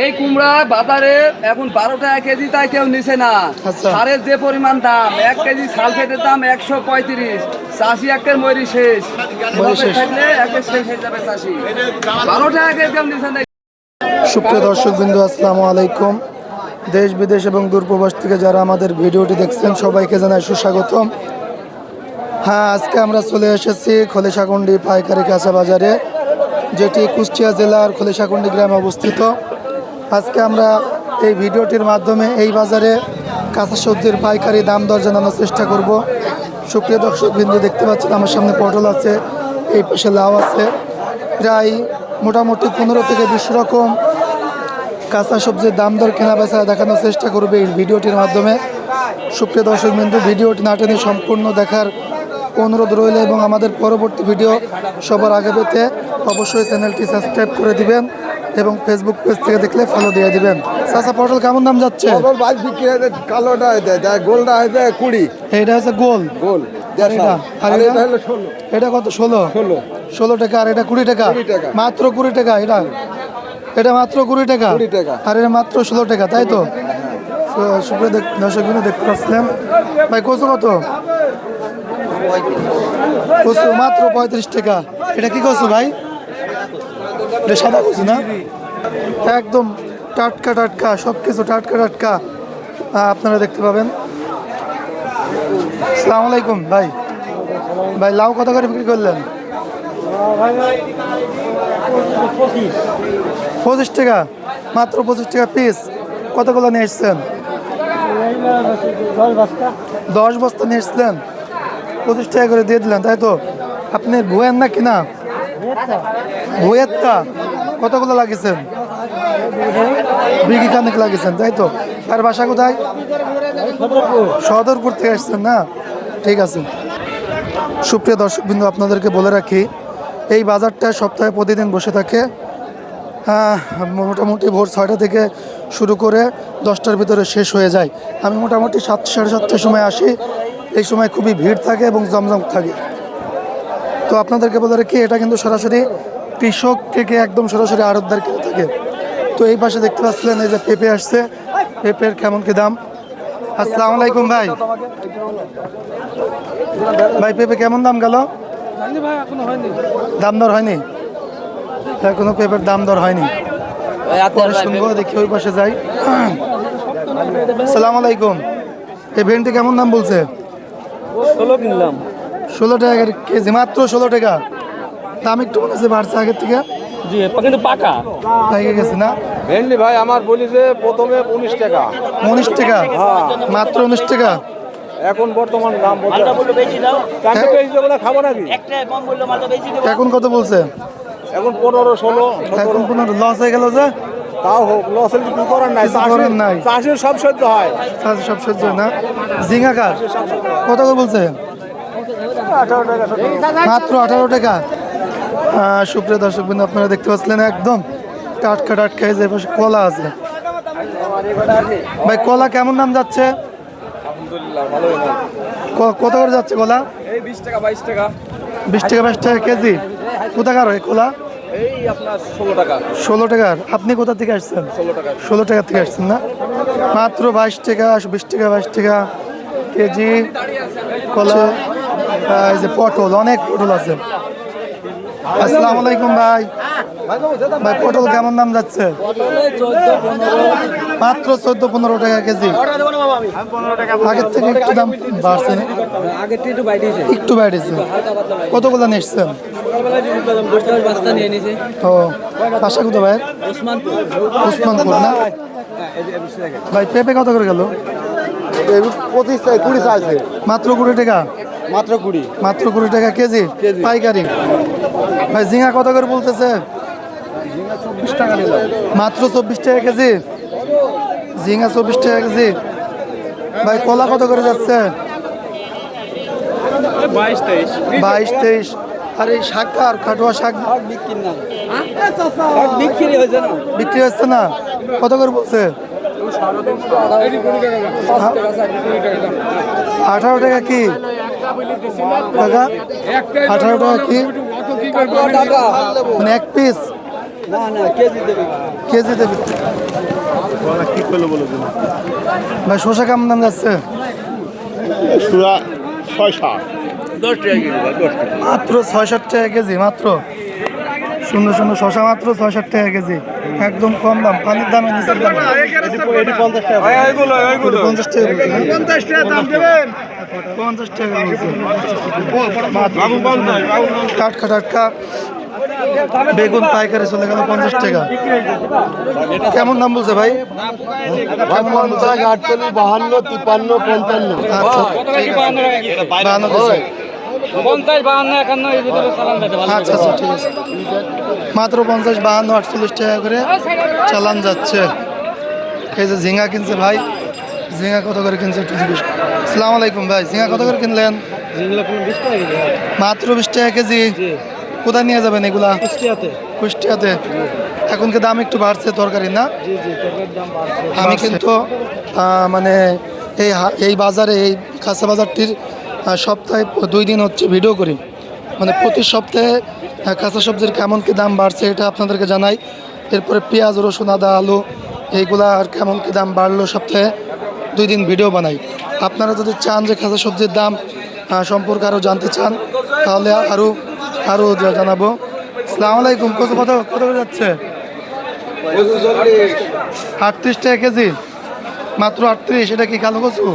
এই কুমড়া বাজারে এখন বারো টাকা কেজি তাই কেউ নিছে না। আচ্ছা। সারের যে পরিমাণ দাম এক কেজি সালফেটের দাম একশো পঁয়ত্রিশ। চাষি একের মরি শেষ। থাকলে একের শেষ হয়ে যাবে চাষি। বারো টাকা কেজি কেউ নিছে না। সুপ্রিয় দর্শক বিন্দু আসসালামু আলাইকুম। দেশ বিদেশ এবং দূরপ্রবাস থেকে যারা আমাদের ভিডিওটি দেখছেন সবাইকে জানাই সুস্বাগতম। হ্যাঁ আজকে আমরা চলে এসেছি খলিশাকুন্ডি পাইকারি কাঁচা বাজারে যেটি কুষ্টিয়া জেলার খলিশাকুন্ডি গ্রামে অবস্থিত। আজকে আমরা এই ভিডিওটির মাধ্যমে এই বাজারে কাঁচা সবজির পাইকারি দাম দর জানানোর চেষ্টা করব। সুপ্রিয় দর্শক বিন্দু, দেখতে পাচ্ছেন আমার সামনে পটল আছে, এই পাশে লাউ আছে। প্রায় মোটামুটি পনেরো থেকে বিশ রকম কাঁচা সবজির দাম দর কেনা বেচা দেখানোর চেষ্টা করবে এই ভিডিওটির মাধ্যমে। সুপ্রিয় দর্শক বিন্দু, ভিডিওটি না টেনে সম্পূর্ণ দেখার অনুরোধ রইল এবং আমাদের পরবর্তী ভিডিও সবার আগে পেতে অবশ্যই চ্যানেলটি সাবস্ক্রাইব করে দিবেন। এবং ফেসবুক পেজ থেকে দেখলে ফলো দিয়ে দিবেন। চাচা পটল কেমন দাম যাচ্ছে? পটল বাইশ বিক্রি হয়েছে কালোটা হয়েছে গোলটা হয়েছে কুড়ি। এটা হচ্ছে গোল। গোল এটা আর আর এটা এটা হলো ষোলো। এটা কত? ষোলো? ষোলো। ষোলো টাকা আর এটা কুড়ি টাকা? মাত্র কুড়ি টাকা এটা? এটা মাত্র কুড়ি টাকা? আর এটা মাত্র ষোলো টাকা তাই তো? সুপ্রিয় দর্শক বিন্দু দেখতে পাচ্ছিলেন ভাই কচু কত? কচু মাত্র পঁয়ত্রিশ টাকা। এটা কি কচু ভাই? এটা সাদা কচু না? একদম টাটকা টাটকা সব কিছু টাটকা। টাটকা আপনারা দেখতে পাবেন। সালাম আলাইকুম, ভাই। ভাই, লাউ কত করে বিক্রি করলেন? পঁচিশ টাকা, মাত্র পঁচিশ টাকা পিস কতগুলো নিয়ে এসছেন? দশ বস্তা নিয়ে এসছিলেন। পঁচিশ টাকা করে দিয়ে দিলেন, তাই তো? আপনি ভুয়েন না? কিনা ভুয়েরটা কতগুলো লাগিয়েছেন? বিঘি খানেক লাগিয়েছেন, তাই তো? আর বাসা কোথায়? সদরপুর থেকে আসছেন না? ঠিক আছে। সুপ্রিয় দর্শকবৃন্দ, আপনাদেরকে বলে রাখি, এই বাজারটা সপ্তাহে প্রতিদিন বসে থাকে। মোটামুটি ভোর ছয়টা থেকে শুরু করে দশটার ভিতরে শেষ হয়ে যায়। আমি মোটামুটি সাত, সাড়ে সাতটার সময় আসি। এই সময় খুবই ভিড় থাকে এবং জমজম থাকে। তো আপনাদেরকে বলে রাখি এটা কিন্তু সরাসরি কৃষক থেকে একদম সরাসরি আড়তদার কিনে থাকে। তো এই পাশে দেখতে পাচ্ছিলেন এই যে পেঁপে আসছে পেঁপের কেমন কি দাম? আসসালামু আলাইকুম ভাই। ভাই পেঁপে কেমন দাম গেল? দাম দর হয়নি? এখনও পেঁপের দাম দর হয়নি। শুনব দেখি ওই পাশে যাই। সালাম আলাইকুম। এই ভেন্টি কেমন দাম বলছে? ষোলো কিনলাম। ষোলো টাকা কেজি মাত্র ষোলো টাকা। দাম একটু মনে হচ্ছে বাড়ছে আগের থেকে। জি কিন্তু পাকা। পেকে গেছে না? ভেন্ডি ভাই আমার বলি যে প্রথমে উনিশ টাকা। উনিশ টাকা? মাত্র উনিশ টাকা? এখন বর্তমান দাম খাব নাকি? এখন কত বলছে? এখন পনেরো ষোলো এখন কোনো লস হয়ে গেল যে? তাও হোক লসের কিছু করার নাই। করার নাই। চাষির সব সহ্য হয়। আচ্ছা, সব সহ্য হয় না। ঝিঙ্গা কার? কত করে বলছে? মাত্র আঠারো টাকা। সুপ্রিয় দর্শক বিন্দু আপনারা দেখতে পাচ্ছিলেন একদম টাটকা টাটকা এই যে পাশে কলা আছে। ভাই কলা কেমন দাম যাচ্ছে? ক- কত করে যাচ্ছে কলা? বিশ টাকা বাইশ টাকা। বিশ টাকা বাইশ টাকা কেজি। কোথাকার হয় কলা? ষোলো টাকা। টাকার। আপনি কোথা থেকে আসছেন? ষোলো টাকা। থেকে আসছেন না? মাত্র বাইশ টাকা বিশ টাকা বাইশ টাকা কেজি। কলা যে পটল, অনেক পটল আছে। আসসালামু আলাইকুম ভাই। ভাই, পটল কেমন দাম যাচ্ছে? মাত্র চোদ্দ, পনেরো টাকা কেজি। আগের থেকে একটু দাম বাড়ছে একটু বেড়েছে কতগুলো নিচ্ছেন? ও বাসা কোথায় ভাই? উসমানপুর না? ভাই, পেঁপে কত করে গেল? পঁচিশ কুড়ি মাত্র কুড়ি টাকা। মাত্র কুড়ি। মাত্র কুড়ি টাকা কেজি পাইকারি। ভাই ঝিঙা কত করে বলতেছে? মাত্র চব্বিশ টাকা কেজি। ঝিঙা চব্বিশ টাকা কেজি। ভাই কলা কত করে যাচ্ছে? বাইশ তেইশ। বাইশ তেইশ। আর এই শাকটা আর কাটোয়া শাক বিক্রি না না। বিক্রি হচ্ছে না। কত করে বলছে? আঠারো টাকা কি? টাকা আঠারো টাকা কি? মানে এক পিস না না কেজি দেবে। কেজিতে ভাই শশা কেমন দাম যাচ্ছে? মাত্র ছয় ষাট টাকা কেজি মাত্র। সুন্দর সুন্দর শশা মাত্র ছয় ষাট টাকা কেজি। একদম কম দাম পানির দামে নিচের দাম। পঞ্চাশ টাকা। পঞ্চাশ টাকা? পঞ্চাশ টাকা পঞ্চাশ পঞ্চাশ টাটকা টাটকা। বেগুন পাইকারি চলে গেল পঞ্চাশ টাকা। কেমন দাম বলছে ভাই? বলছে আটচল্লিশ বাহান্ন তিপ্পান্ন পঞ্চান্ন। আচ্ছা। পঞ্চাশ আচ্ছা আচ্ছা ঠিক আছে। মাত্র পঞ্চাশ বাহান্ন আটচল্লিশ টাকা করে চালান যাচ্ছে। এই যে ঝিঙ্গা কিনছে ভাই। ঝিঙ্গা কত করে কিনছে একটু জিজ্ঞেস সালাম আলাইকুম ভাই ঝিঙ্গা কত করে কিনলেন? মাত্র বিশ টাকা কেজি? কোথায় নিয়ে যাবেন এগুলা? কুষ্টিয়াতে। এখন কি দাম একটু বাড়ছে তরকারি না? আমি কিন্তু মানে এই এই বাজারে এই কাঁচা বাজারটির সপ্তাহে দুই দিন হচ্ছে ভিডিও করি। মানে প্রতি সপ্তাহে কাঁচা সবজির কেমন কি দাম বাড়ছে এটা আপনাদেরকে জানাই। এরপরে পেঁয়াজ রসুন আদা আলু এইগুলা আর কেমন কি দাম বাড়লো সপ্তাহে? দুই দিন ভিডিও বানাই। আপনারা যদি চান যে কাঁচা সবজির দাম সম্পর্কে আরও জানতে চান, তাহলে আরও আরও জানাব। সালাম আলাইকুম, কত কত কত যাচ্ছে? আটত্রিশ টাকা কেজি। মাত্র আটত্রিশ, এটা কি কালো কচু?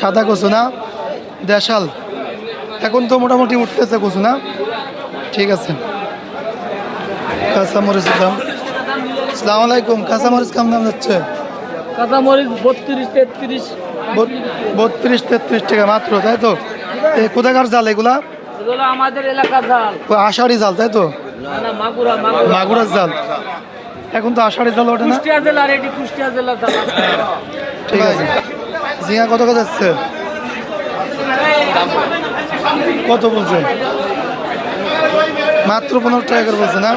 সাদা কচু না? দেশাল। এখন তো মোটামুটি উঠতেছে কচু না? ঠিক আছে। কাঁচামরিচের দাম। সালাম আলাইকুম, কাঁচামরিচ কেমন দাম যাচ্ছে? কাঁচামরিচ বত্রিশ তেত্রিশ। বত- বত্রিশ তেত্রিশ টাকা মাত্র তাই তো? কোথাকার জাল এগুলা? আমাদের এলাকার জাল। আষাঢ়ি জাল তাই তো? মাগুরার জাল। এখন তো আষাঢ়ি জাল ওঠে না? ঠিক আছে। ঝিঙা কত করে যাচ্ছে? কত বলছে? মাত্র পনেরো টাকা করে বলছে না?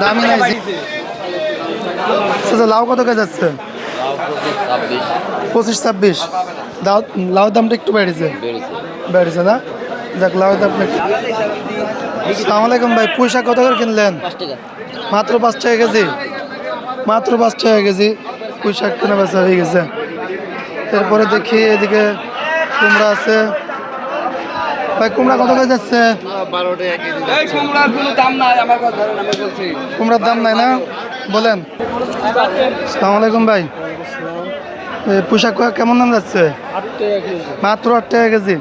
দামি নাই আচ্ছা লাউ কত করে যাচ্ছে? পঁচিশ ছাব্বিশ। লাউ লাউ দামটা একটু বেড়েছে। বেড়েছে না? যাক লাউ দামটা সালাম আলাইকুম ভাই পয়সা কত করে কিনলেন? মাত্র পাঁচ টাকা কেজি? মাত্র পাঁচ টাকা কেজি শাক কেনা বেচা হয়ে গেছে। এরপরে দেখি এদিকে কুমড়া আছে। ভাই কুমড়া কত করে যাচ্ছে? কুমড়ার দাম নাই আমার কথা ধরেন আমি বলছি। কুমড়ার দাম নাই না? বলেন। সালাম আলাইকুম ভাই। পোশাক কেমন দাম যাচ্ছে? মাত্র আট টাকা কেজি।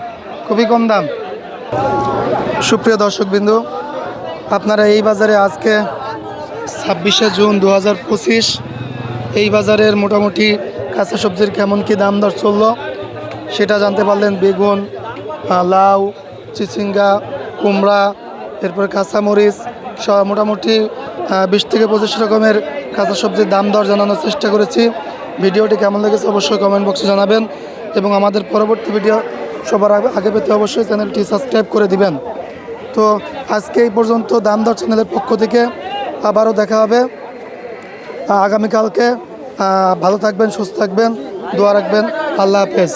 খুবই কম দাম। সুপ্রিয় দর্শকবিন্দু, আপনারা এই বাজারে আজকে ছাব্বিশে জুন দু হাজার পঁচিশ, এই বাজারের মোটামুটি কাঁচা সবজির কেমন কি দাম দর চলল সেটা জানতে পারলেন বেগুন লাউ, চিচিঙ্গা, কুমড়া, এরপর কাঁচামরিচ মোটামুটি বিশ থেকে পঁচিশ রকমের কাঁচা সবজির দাম দর জানানোর চেষ্টা করেছি। ভিডিওটি কেমন লেগেছে অবশ্যই কমেন্ট বক্সে জানাবেন এবং আমাদের পরবর্তী ভিডিও সবার আগে আগে পেতে অবশ্যই চ্যানেলটি সাবস্ক্রাইব করে দিবেন। তো আজকে এই পর্যন্ত দাম দর চ্যানেলের পক্ষ থেকে আবারও দেখা হবে। আগামীকালকে ভালো থাকবেন, সুস্থ থাকবেন, দোয়া রাখবেন। আল্লাহ হাফেজ।